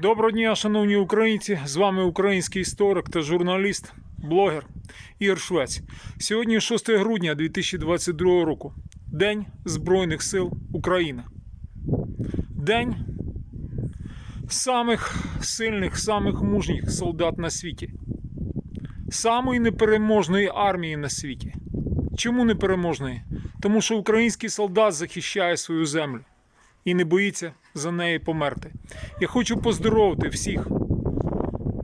Доброго дня, шановні українці! З вами український історик та журналіст, блогер Ігор Швець. Сьогодні 6 грудня 2022 року. День Збройних сил України. День самих сильних, самих мужніх солдат на світі. Самої непереможної армії на світі. Чому непереможної? Тому що український солдат захищає свою землю і не боїться за неї померти. Я хочу поздоровити всіх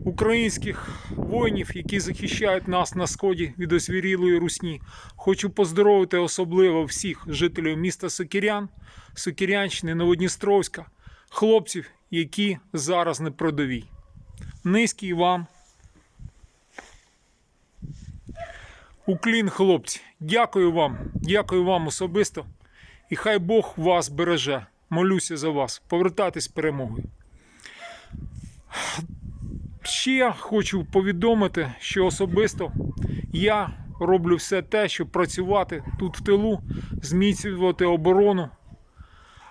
українських воїнів, які захищають нас на сході від озвірілої русні. Хочу поздоровити особливо всіх жителів міста Сокірян, Сокірянщини, Новодністровська, хлопців, які зараз на продовій. Низький вам. Уклін, хлопці, дякую вам, дякую вам особисто. І хай Бог вас береже. Молюся за вас. Повертайтесь перемогою. Ще хочу повідомити, що особисто я роблю все те, щоб працювати тут в тилу, зміцнювати оборону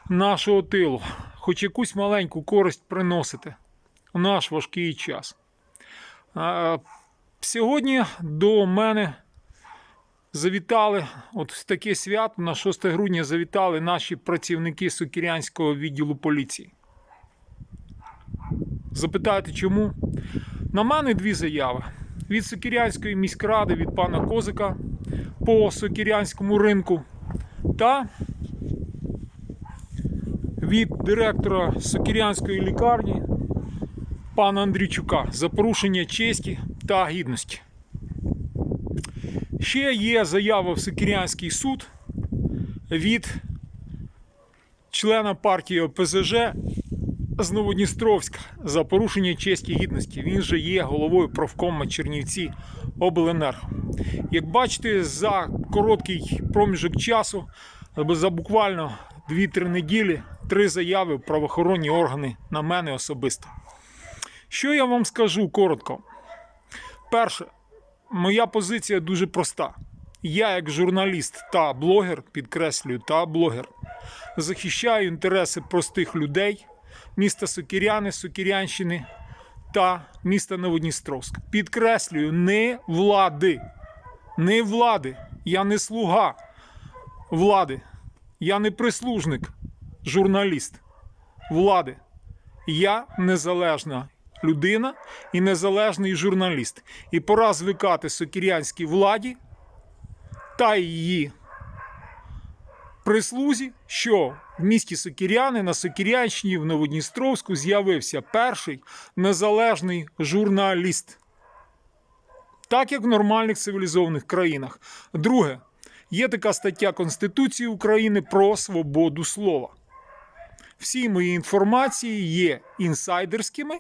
нашого тилу, хоч якусь маленьку користь приносити у наш важкий час. Сьогодні до мене завітали, от в таке свято на 6 грудня завітали наші працівники Сокірянського відділу поліції. Запитаєте, чому? На мене дві заяви. Від Сокірянської міськради, від пана Козика по Сокірянському ринку та від директора Сокірянської лікарні пана Андрійчука за порушення честі та гідності. Ще є заява в Сокірянський суд від члена партії ОПЗЖ з Новодністровська за порушення честі гідності. Він же є головою профкома Чернівці Обленерго. Як бачите, за короткий проміжок часу, або за буквально 2-3 неділі, три заяви в правоохоронні органи на мене особисто. Що я вам скажу коротко? Перше, моя позиція дуже проста. Я, як журналіст та блогер, підкреслюю, та блогер, захищаю інтереси простих людей, міста Сокіряни, Сокірянщини та міста Новодністровськ. Підкреслюю, не влади. Не влади. Я не слуга влади. Я не прислужник, журналіст влади. Я незалежна людина і незалежний журналіст. І пора звикати сокірянській владі та її прислузі, що в місті Сокіряни на Сокірянщині в Новодністровську з'явився перший незалежний журналіст. Так як в нормальних цивілізованих країнах. Друге, є така стаття Конституції України про свободу слова. Всі мої інформації є інсайдерськими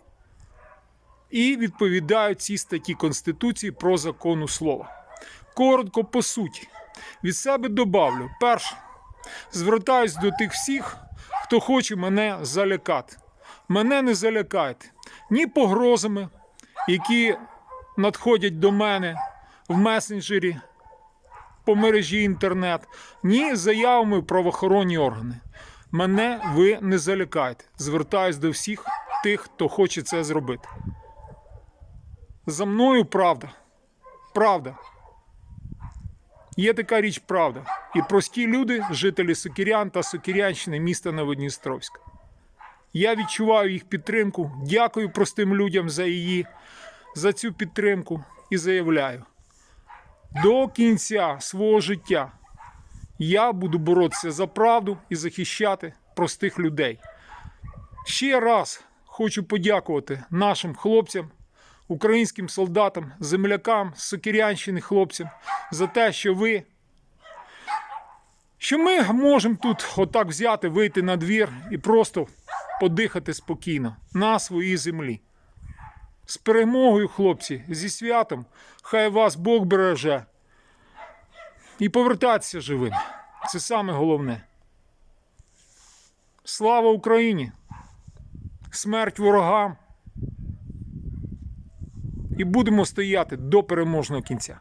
і відповідають цій статті Конституції про закону слова. Коротко по суті, від себе добавлю. Перше, звертаюсь до тих всіх, хто хоче мене залякати. Мене не залякайте ні погрозами, які надходять до мене в месенджері по мережі інтернет, ні заявами правоохоронні органи. Мене ви не залякайте. Звертаюсь до всіх тих, хто хоче це зробити. За мною правда. Правда. Є така річ правда. І прості люди, жителі Сокірян та Сокірянщини міста Новодністровська. Я відчуваю їх підтримку. Дякую простим людям за її, за цю підтримку і заявляю: до кінця свого життя я буду боротися за правду і захищати простих людей. Ще раз хочу подякувати нашим хлопцям, українським солдатам, землякам, з хлопцям за те, що ви. Що ми можемо тут отак взяти, вийти на двір і просто подихати спокійно на своїй землі. З перемогою, хлопці, зі святом, хай вас Бог береже. І повертатися живим. Це саме головне. Слава Україні! Смерть ворогам! І будемо стояти до переможного кінця.